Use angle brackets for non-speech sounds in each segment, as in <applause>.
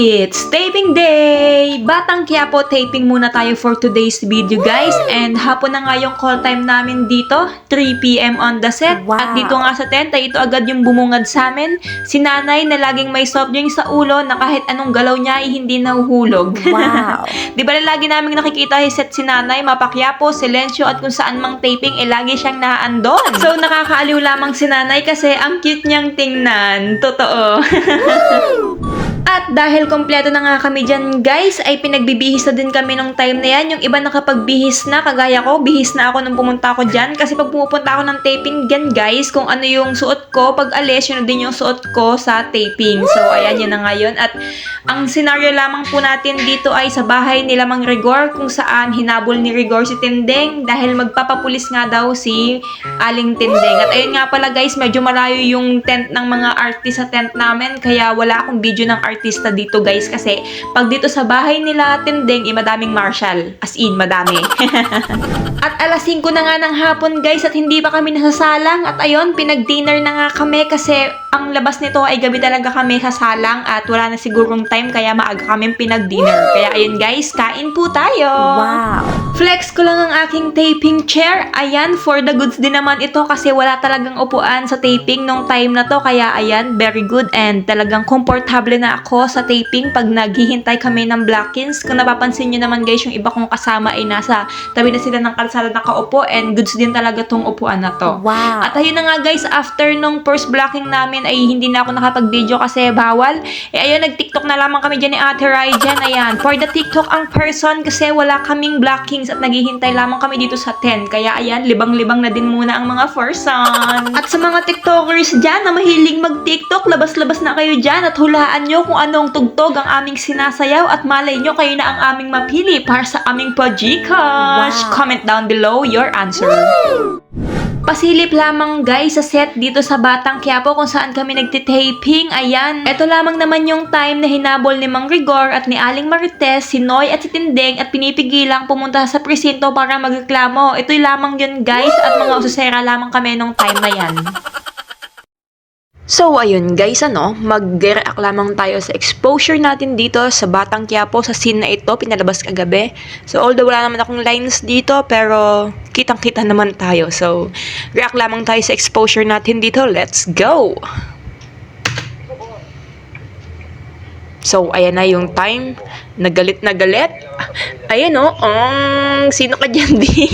It's taping day! Batang Quiapo taping muna tayo for today's video guys. And hapon na nga yung call time namin dito. 3pm on the set. Wow. At dito nga sa tent ay ito agad yung bumungad sa amin. Si nanay na laging may soft drink sa ulo na kahit anong galaw niya ay hindi nahuhulog. Wow. <laughs> Di ba lagi namin nakikita si set si nanay, mapakyapo, silensyo at kung saan mang taping, eh lagi siyang naandon. So nakakaaliw lamang si nanay kasi ang cute niyang tingnan. Totoo. <laughs> At dahil kompleto na nga kami dyan guys, ay pinagbibihis na din kami nung time na yan. Yung iba nakapagbihis na, kagaya ko, bihis na ako nung pumunta ako dyan. Kasi pag pumupunta ako ng taping dyan guys, kung ano yung suot ko, pag alis, yun din yung suot ko sa taping. So ayan yun na ngayon. At ang senaryo lamang po natin dito ay sa bahay nila Mang Rigor, kung saan hinabol ni Rigor si Tindeng dahil magpapapulis nga daw si Aling Tindeng. At ayun nga pala guys, medyo malayo yung tent ng mga artist sa tent namin, kaya wala akong video ng artista dito guys kasi pag dito sa bahay nila Tindeng, eh, madaming marshal. As in, madami. <laughs> at alas 5 na nga ng hapon guys at hindi pa kami nasasalang at ayun, pinag-dinner na nga kami kasi ang labas nito ay gabi talaga kami sasalang at wala na sigurong time kaya maaga kami pinag-dinner. Kaya ayun guys, kain po tayo! Wow. Flex ko lang ang aking taping chair. Ayan, for the goods din naman ito kasi wala talagang upuan sa taping nung time na to. Kaya ayan, very good and talagang komportable na ako sa taping pag naghihintay kami ng Blackins. Kung napapansin nyo naman guys, yung iba kong kasama ay nasa tabi na sila ng kalsada nakaupo and goods din talaga tong upuan na to. Wow. At ayun na nga guys, after nung first blocking namin ay hindi na ako nakapag-video kasi bawal. Eh ayun, nag-TikTok na lamang kami dyan ni Ate Rai dyan. Ayan, for the TikTok ang person kasi wala kaming blockings at naghihintay lamang kami dito sa 10. Kaya ayan, libang-libang na din muna ang mga person. At sa mga TikTokers dyan na mahilig mag-TikTok, labas-labas na kayo dyan at hulaan nyo kung anong tugtog ang aming sinasayaw at malay nyo kayo na ang aming mapili para sa aming Pajikash. Wow. Comment down below your answer. Pasilip lamang guys sa set dito sa Batang Quiapo kung saan kami nagtitaping. Ayan. Ito lamang naman yung time na hinabol ni Mang Rigor at ni Aling Marites, si Noy at si Tindeng at pinipigilang pumunta sa presinto para magreklamo. Ito lamang yun guys at mga ususera lamang kami nung time na yan. So, ayun guys, ano, mag-react lamang tayo sa exposure natin dito sa Batang Quiapo sa scene na ito, pinalabas kagabi. So, although wala naman akong lines dito, pero kitang-kita naman tayo. So, react lamang tayo sa exposure natin dito. Let's go! So, ayan na yung time. Nagalit na galit. Ayan o. Oh, ang sino ka dyan, <laughs> di?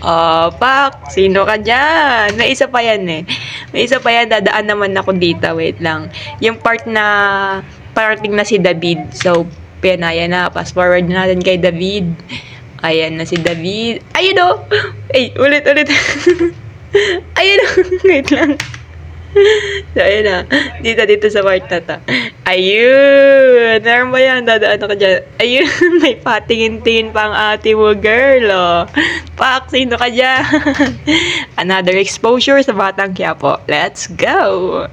Oh, pak, sino ka dyan? May isa pa yan eh. May isa pa yan, dadaan naman ako dito. Wait lang. Yung part na parating na si David. So, yan na. Fast forward na natin kay David. Ayan na si David. Ayun o! Ay, ulit, ulit. <laughs> Ayun o. <laughs> Wait lang. <laughs> So, ayun na. Dito, dito sa part na to. Ayun! Meron ba yan? Dadaan ako dyan. Ayun! <laughs> May patingin-tingin pa ang ate mo, girl, oh. Pak, sino ka dyan? <laughs> Another exposure sa Batang Quiapo. Let's go!